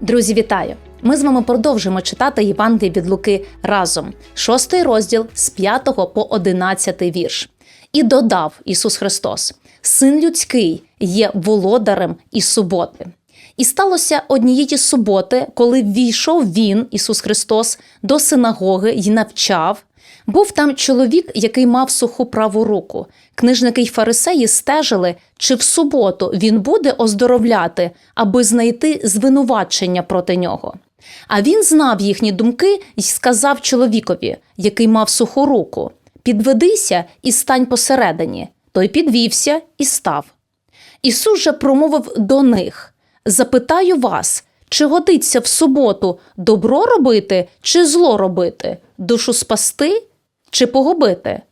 Друзі, вітаю! Ми з вами продовжимо читати Євангеліє від Луки разом, шостий розділ з 5 по 11 вірш. І додав Ісус Христос: Син людський є володарем і суботи. І сталося однієї суботи, коли ввійшов він, Ісус Христос, до синагоги й навчав. Був там чоловік, який мав суху праву руку. Книжники й фарисеї стежили, чи в суботу він буде оздоровляти, аби знайти звинувачення проти нього. А він знав їхні думки й сказав чоловікові, який мав суху руку: Підведися і стань посередині. Той підвівся і став. Ісус же промовив до них: Запитаю вас, чи годиться в суботу добро робити чи зло робити, душу спасти чи погубити?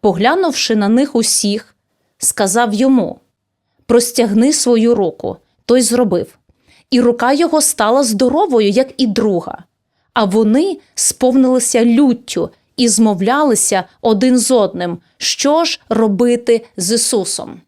Поглянувши на них усіх, сказав йому: Простягни свою руку. Той зробив. І рука його стала здоровою, як і друга. А вони сповнилися люттю і змовлялися один з одним, що ж робити з Ісусом.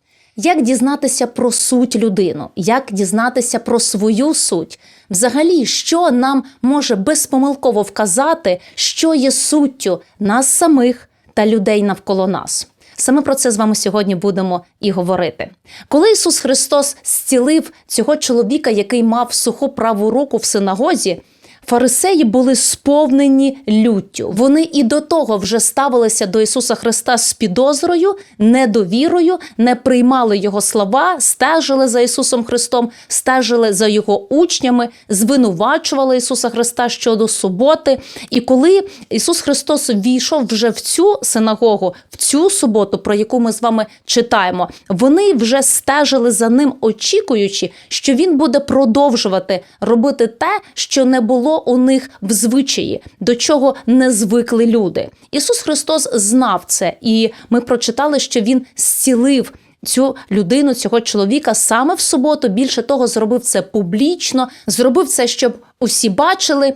Як дізнатися про суть людину, як дізнатися про свою суть? Взагалі, що нам може безпомилково вказати, що є суттю нас самих та людей навколо нас? Саме про це з вами сьогодні будемо і говорити. Коли Ісус Христос зцілив цього чоловіка, який мав суху праву руку в синагозі, Фарисеї були сповнені люттю. Вони і до того вже ставилися до Ісуса Христа з підозрою, недовірою, не приймали Його слова, стежили за Ісусом Христом, стежили за Його учнями, звинувачували Ісуса Христа щодо суботи. І коли Ісус Христос війшов вже в цю синагогу, в цю суботу, про яку ми з вами читаємо, вони вже стежили за ним, очікуючи, що він буде продовжувати робити те, що не було у них в звичаї, до чого не звикли люди. Ісус Христос знав це, і ми прочитали, що Він зцілив. Цю людину, цього чоловіка саме в суботу. Більше того, зробив це публічно, зробив це, щоб усі бачили,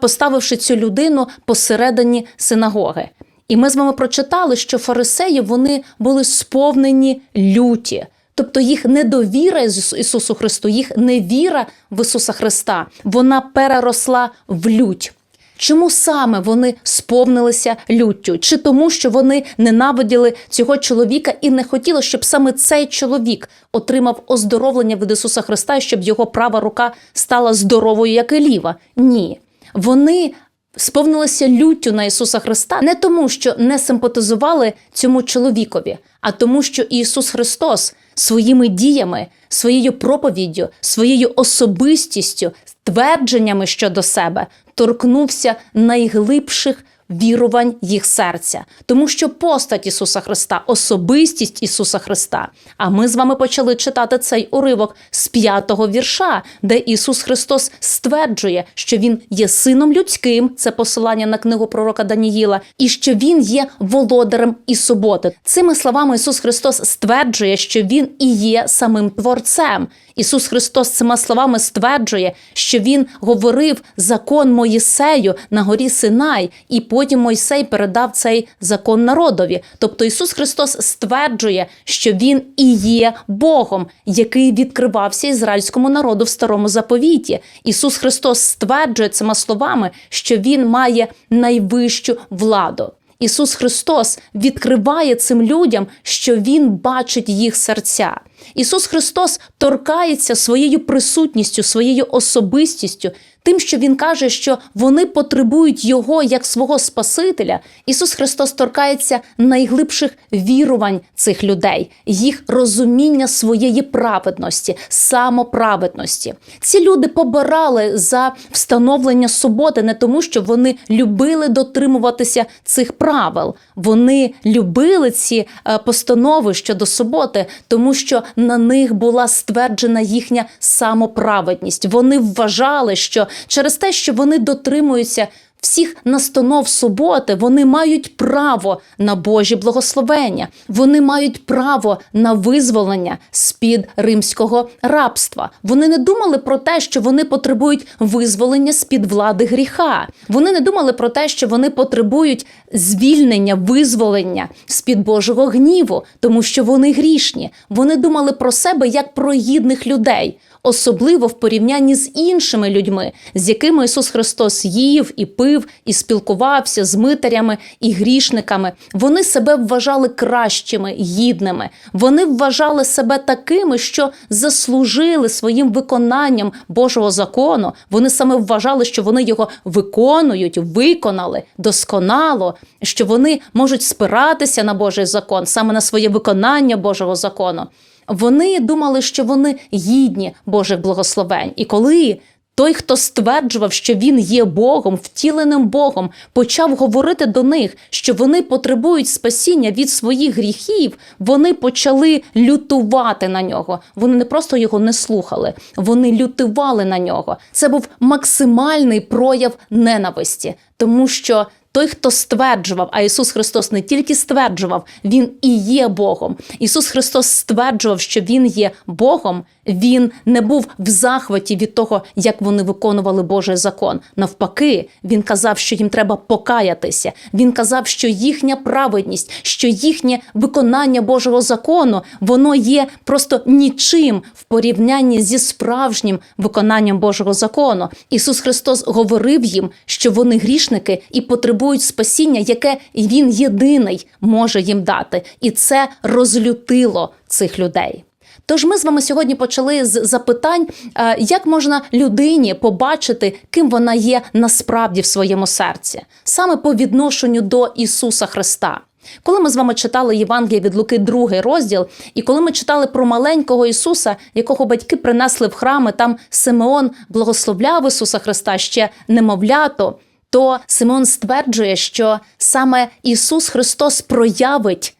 поставивши цю людину посередині синагоги. І ми з вами прочитали, що фарисеї вони були сповнені люті. Тобто їх недовіра Ісусу Христу, їх невіра в Ісуса Христа, вона переросла в лють. Чому саме вони сповнилися люттю? Чи тому, що вони ненавиділи цього чоловіка і не хотіли, щоб саме цей чоловік отримав оздоровлення від Ісуса Христа, щоб його права рука стала здоровою, як і ліва? Ні. Вони сповнилися люттю на Ісуса Христа не тому, що не симпатизували цьому чоловікові, а тому, що Ісус Христос своїми діями, своєю проповіддю, своєю особистістю, твердженнями щодо себе торкнувся найглибших вірувань їх серця, тому що постать Ісуса Христа, особистість Ісуса Христа. А ми з вами почали читати цей уривок з п'ятого вірша, де Ісус Христос стверджує, що Він є сином людським, це посилання на книгу пророка Даніїла, і що Він є володарем і суботи. Цими словами Ісус Христос стверджує, що Він і є самим Творцем. Ісус Христос цими словами стверджує, що Він говорив закон Моїсею на горі Синай, і потім Мойсей передав цей закон народові. Тобто Ісус Христос стверджує, що Він і є Богом, який відкривався ізраїльському народу в старому заповіті. Ісус Христос стверджує цими словами, що Він має найвищу владу. Ісус Христос відкриває цим людям, що Він бачить їх серця. Ісус Христос торкається своєю присутністю, своєю особистістю, тим, що Він каже, що вони потребують Його як свого Спасителя. Ісус Христос торкається найглибших вірувань цих людей, їх розуміння своєї праведності, самоправедності. Ці люди побирали за встановлення суботи не тому, що вони любили дотримуватися цих правил. Вони любили ці е, постанови щодо суботи, тому що на них була стверджена їхня самоправедність. Вони вважали, що через те, що вони дотримуються всіх настанов суботи, вони мають право на Божі благословення. Вони мають право на визволення з-під римського рабства. Вони не думали про те, що вони потребують визволення з-під влади гріха. Вони не думали про те, що вони потребують звільнення, визволення з-під Божого гніву, тому що вони грішні. Вони думали про себе як про гідних людей. Особливо в порівнянні з іншими людьми, з якими Ісус Христос їв і пив, і спілкувався з митарями і грішниками. Вони себе вважали кращими, гідними. Вони вважали себе такими, що заслужили своїм виконанням Божого закону. Вони саме вважали, що вони його виконують, виконали досконало, що вони можуть спиратися на Божий закон, саме на своє виконання Божого закону. Вони думали, що вони гідні Божих благословень. І коли той, хто стверджував, що він є Богом, втіленим Богом, почав говорити до них, що вони потребують спасіння від своїх гріхів, вони почали лютувати на нього. Вони не просто його не слухали, вони лютували на нього. Це був максимальний прояв ненависті, тому що той, хто стверджував, а Ісус Христос не тільки стверджував, Він і є Богом. Ісус Христос стверджував, що Він є Богом. Він не був в захваті від того, як вони виконували Божий закон. Навпаки, він казав, що їм треба покаятися. Він казав, що їхня праведність, що їхнє виконання Божого закону, воно є просто нічим в порівнянні зі справжнім виконанням Божого закону. Ісус Христос говорив їм, що вони грішники і потребують спасіння, яке він єдиний може їм дати, і це розлютило цих людей. Тож ми з вами сьогодні почали з запитань, е, як можна людині побачити, ким вона є насправді в своєму серці, саме по відношенню до Ісуса Христа. Коли ми з вами читали Євангеліє від Луки, другий розділ, і коли ми читали про маленького Ісуса, якого батьки принесли в храми, там Симеон благословляв Ісуса Христа ще немовлято, то Симеон стверджує, що саме Ісус Христос проявить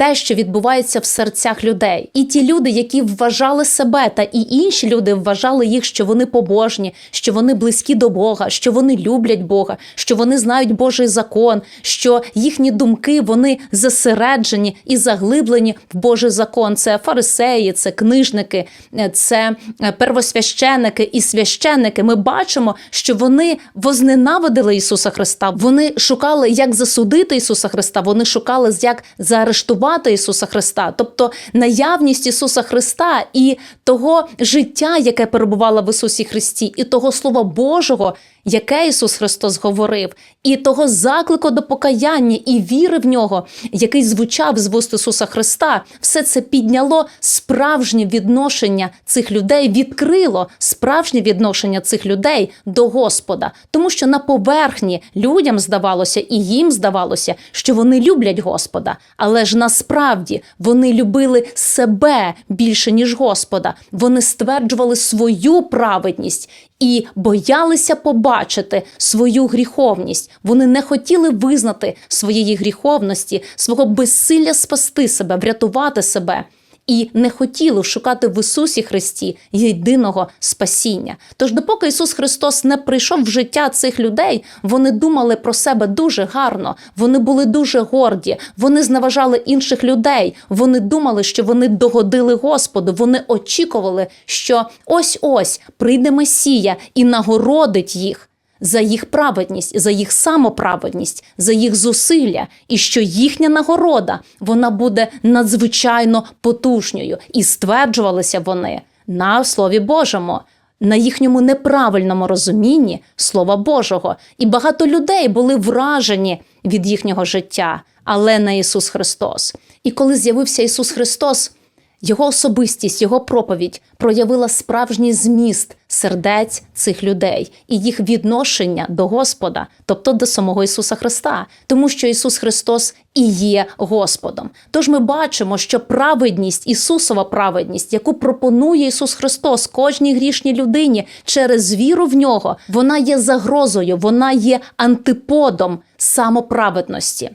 те, що відбувається в серцях людей, і ті люди, які вважали себе, та і інші люди вважали їх, що вони побожні, що вони близькі до Бога, що вони люблять Бога, що вони знають Божий закон, що їхні думки вони зосереджені і заглиблені в Божий закон. Це фарисеї, це книжники, це первосвященники і священники. Ми бачимо, що вони возненавидили Ісуса Христа. Вони шукали, як засудити Ісуса Христа. Вони шукали, як заарештувати Ісуса Христа, тобто наявність Ісуса Христа і того життя, яке перебувало в Ісусі Христі, і того Слова Божого, яке Ісус Христос говорив, і того заклику до покаяння і віри в нього, який звучав з вуст Ісуса Христа, все це підняло справжнє відношення цих людей, відкрило справжнє відношення цих людей до Господа, тому що на поверхні людям здавалося, і їм здавалося, що вони люблять Господа, але ж насправді вони любили себе більше ніж Господа. Вони стверджували свою праведність і боялися побачити свою гріховність. Вони не хотіли визнати своєї гріховності, свого безсилля спасти себе, врятувати себе. І не хотіли шукати в Ісусі Христі єдиного спасіння. Тож, допоки Ісус Христос не прийшов в життя цих людей, вони думали про себе дуже гарно, вони були дуже горді, вони зневажали інших людей. Вони думали, що вони догодили Господу. Вони очікували, що ось ось прийде Месія і нагородить їх за їх праведність, за їх самоправедність, за їх зусилля, і що їхня нагорода вона буде надзвичайно потужньою, і стверджувалися вони на Слові Божому. На їхньому неправильному розумінні Слова Божого, і багато людей були вражені від їхнього життя, але не Ісус Христос. І коли з'явився Ісус Христос, його особистість, його проповідь проявила справжній зміст сердець цих людей і їх відношення до Господа, тобто до самого Ісуса Христа, тому що Ісус Христос і є Господом. Тож ми бачимо, що праведність, Ісусова праведність, яку пропонує Ісус Христос кожній грішній людині через віру в нього, вона є загрозою, вона є антиподом самоправедності.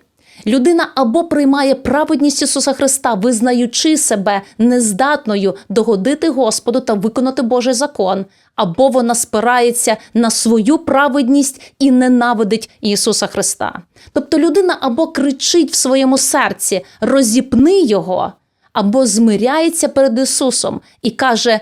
Людина або приймає праведність Ісуса Христа, визнаючи себе нездатною догодити Господу та виконати Божий закон, або вона спирається на свою праведність і ненавидить Ісуса Христа. Тобто людина або кричить в своєму серці розіпни його, або змиряється перед Ісусом і каже: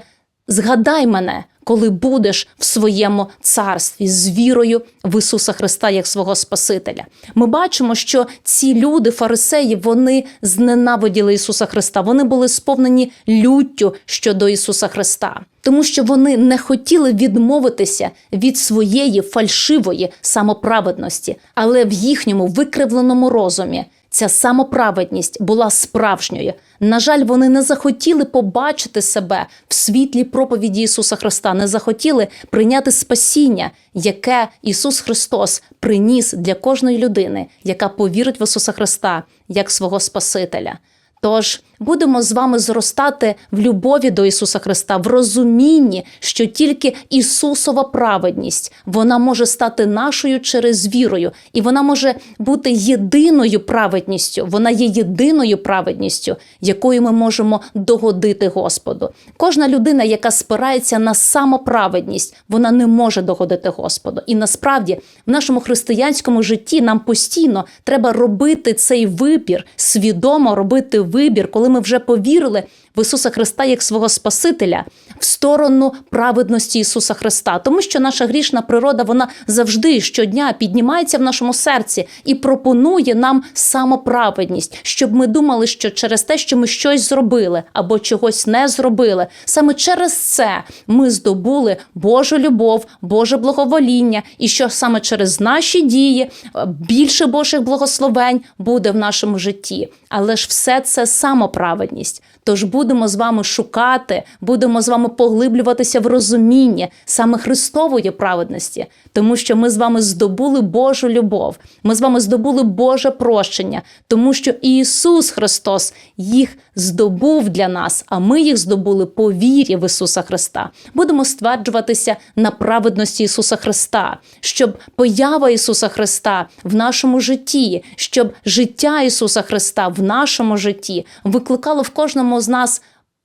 Згадай мене, коли будеш в своєму царстві з вірою в Ісуса Христа як свого Спасителя. Ми бачимо, що ці люди, фарисеї, вони зненавиділи Ісуса Христа. Вони були сповнені люттю щодо Ісуса Христа. Тому що вони не хотіли відмовитися від своєї фальшивої самоправедності, але в їхньому викривленому розумі ця самоправедність була справжньою. На жаль, вони не захотіли побачити себе в світлі проповіді Ісуса Христа, не захотіли прийняти спасіння, яке Ісус Христос приніс для кожної людини, яка повірить в Ісуса Христа як свого Спасителя. Тож будемо з вами зростати в любові до Ісуса Христа, в розумінні, що тільки Ісусова праведність вона може стати нашою через вірою, і вона може бути єдиною праведністю. Вона є єдиною праведністю, якою ми можемо догодити Господу. Кожна людина, яка спирається на самоправедність, вона не може догодити Господу. І насправді в нашому християнському житті нам постійно треба робити цей вибір, свідомо робити вибір, коли ми вже повірили в Ісуса Христа як свого Спасителя в сторону праведності Ісуса Христа, тому що наша грішна природа вона завжди щодня піднімається в нашому серці і пропонує нам самоправедність, щоб ми думали, що через те, що ми щось зробили або чогось не зробили, саме через це ми здобули Божу любов, Боже благовоління, і що саме через наші дії е, більше Божих благословень буде в нашому житті. Але ж все це самоправедність. Тож будемо з вами шукати, будемо з вами поглиблюватися в розумінні саме Христової праведності, тому що ми з вами здобули Божу любов, ми з вами здобули Боже прощення, тому що Ісус Христос їх здобув для нас, а ми їх здобули по вірі в Ісуса Христа. Будемо стверджуватися на праведності Ісуса Христа, щоб поява Ісуса Христа в нашому житті, щоб життя Ісуса Христа в нашому житті викликало в кожному з нас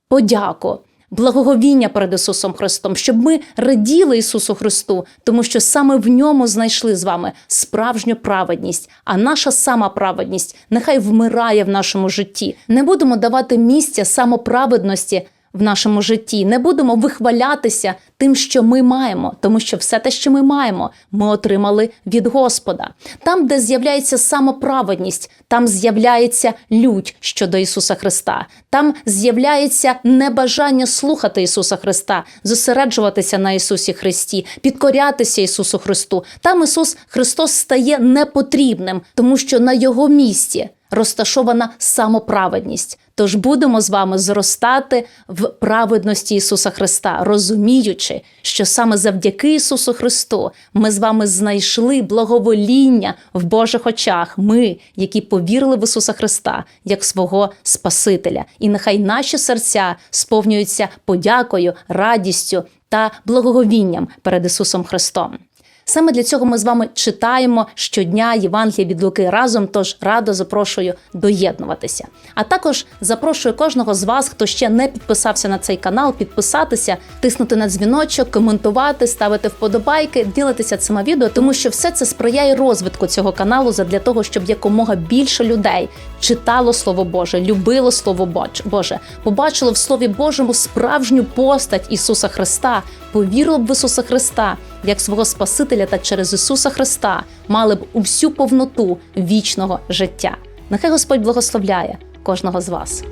подяку. Благоговіння перед Ісусом Христом, щоб ми раділи Ісусу Христу, тому що саме в ньому знайшли з вами справжню праведність, а наша сама праведність нехай вмирає в нашому житті. Не будемо давати місця самоправедності в нашому житті, не будемо вихвалятися тим, що ми маємо, тому що все те, що ми маємо, ми отримали від Господа. Там, де з'являється самоправедність, там з'являється лють щодо Ісуса Христа, там з'являється небажання слухати Ісуса Христа, зосереджуватися на Ісусі Христі, підкорятися Ісусу Христу. Там Ісус Христос стає непотрібним, тому що на Його місці розташована самоправедність. Тож будемо з вами зростати в праведності Ісуса Христа, розуміючи, що саме завдяки Ісусу Христу ми з вами знайшли благовоління в Божих очах, ми, які повірили в Ісуса Христа як свого Спасителя. І нехай наші серця сповнюються подякою, радістю та благоговінням перед Ісусом Христом. Саме для цього ми з вами читаємо щодня Євангелія від Луки разом. Тож радо запрошую доєднуватися. А також запрошую кожного з вас, хто ще не підписався на цей канал, підписатися, тиснути на дзвіночок, коментувати, ставити вподобайки, ділитися цими відео, тому що все це сприяє розвитку цього каналу для того, щоб якомога більше людей читало Слово Боже, любило Слово Боже, побачило в Слові Божому справжню постать Ісуса Христа, повірило б в Ісуса Христа як свого Спасителя та через Ісуса Христа мали б усю повноту вічного життя. Нехай Господь благословляє кожного з вас.